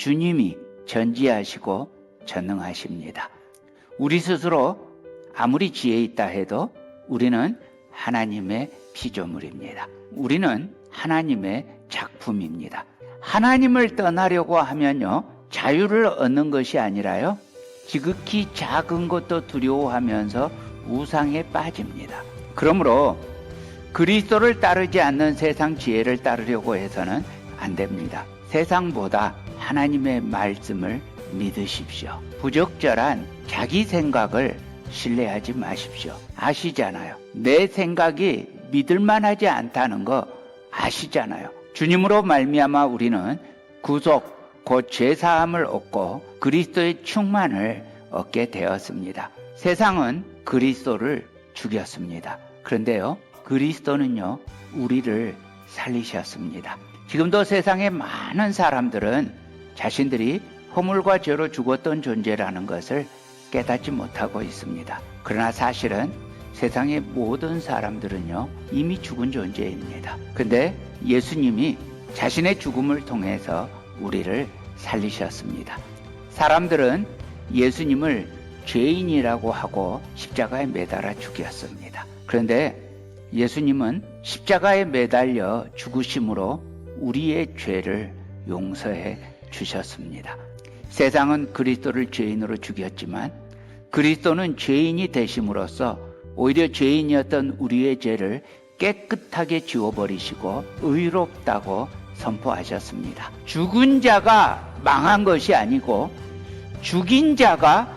주님이 전지하시고 전능하십니다. 우리 스스로 아무리 지혜 있다 해도 우리는 하나님의 피조물입니다. 우리는 하나님의 작품입니다. 하나님을 떠나려고 하면요, 자유를 얻는 것이 아니라요, 지극히 작은 것도 두려워하면서 우상에 빠집니다. 그러므로 그리스도를 따르지 않는 세상 지혜를 따르려고 해서는 안 됩니다. 세상보다 하나님의 말씀을 믿으십시오. 부적절한 자기 생각을 신뢰하지 마십시오. 아시잖아요. 내 생각이 믿을만하지 않다는 거 아시잖아요. 주님으로 말미암아 우리는 구속 곧 죄 사함을 얻고 그리스도의 충만을 얻게 되었습니다. 세상은 그리스도를 죽였습니다. 그런데요, 그리스도는요, 우리를 살리셨습니다. 지금도 세상의 많은 사람들은 자신들이 허물과 죄로 죽었던 존재라는 것을 깨닫지 못하고 있습니다. 그러나 사실은 세상의 모든 사람들은요, 이미 죽은 존재입니다. 근데 예수님이 자신의 죽음을 통해서 우리를 살리셨습니다. 사람들은 예수님을 죄인이라고 하고 십자가에 매달아 죽였습니다. 그런데 예수님은 십자가에 매달려 죽으심으로 우리의 죄를 용서해 주셨습니다. 세상은 그리스도를 죄인으로 죽였지만 그리스도는 죄인이 되심으로써 오히려 죄인이었던 우리의 죄를 깨끗하게 지워버리시고 의롭다고 선포하셨습니다. 죽은 자가 망한 것이 아니고 죽인 자가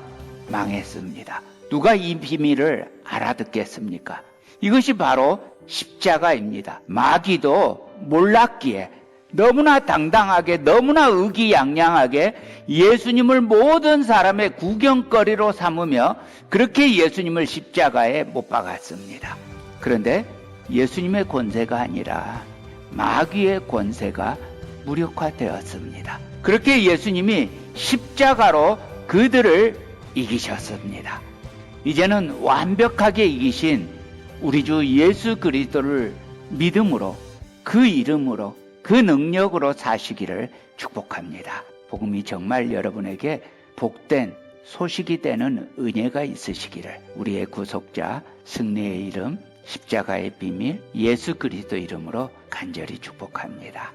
망했습니다. 누가 이 비밀을 알아듣겠습니까? 이것이 바로 십자가입니다. 마귀도 몰랐기에 너무나 당당하게 너무나 의기양양하게 예수님을 모든 사람의 구경거리로 삼으며 그렇게 예수님을 십자가에 못 박았습니다. 그런데 예수님의 권세가 아니라 마귀의 권세가 무력화되었습니다. 그렇게 예수님이 십자가로 그들을 이기셨습니다. 이제는 완벽하게 이기신 우리 주 예수 그리스도를 믿음으로 그 이름으로 그 능력으로 사시기를 축복합니다. 복음이 정말 여러분에게 복된 소식이 되는 은혜가 있으시기를 우리의 구속자 승리의 이름 십자가의 비밀 예수 그리스도 이름으로 간절히 축복합니다.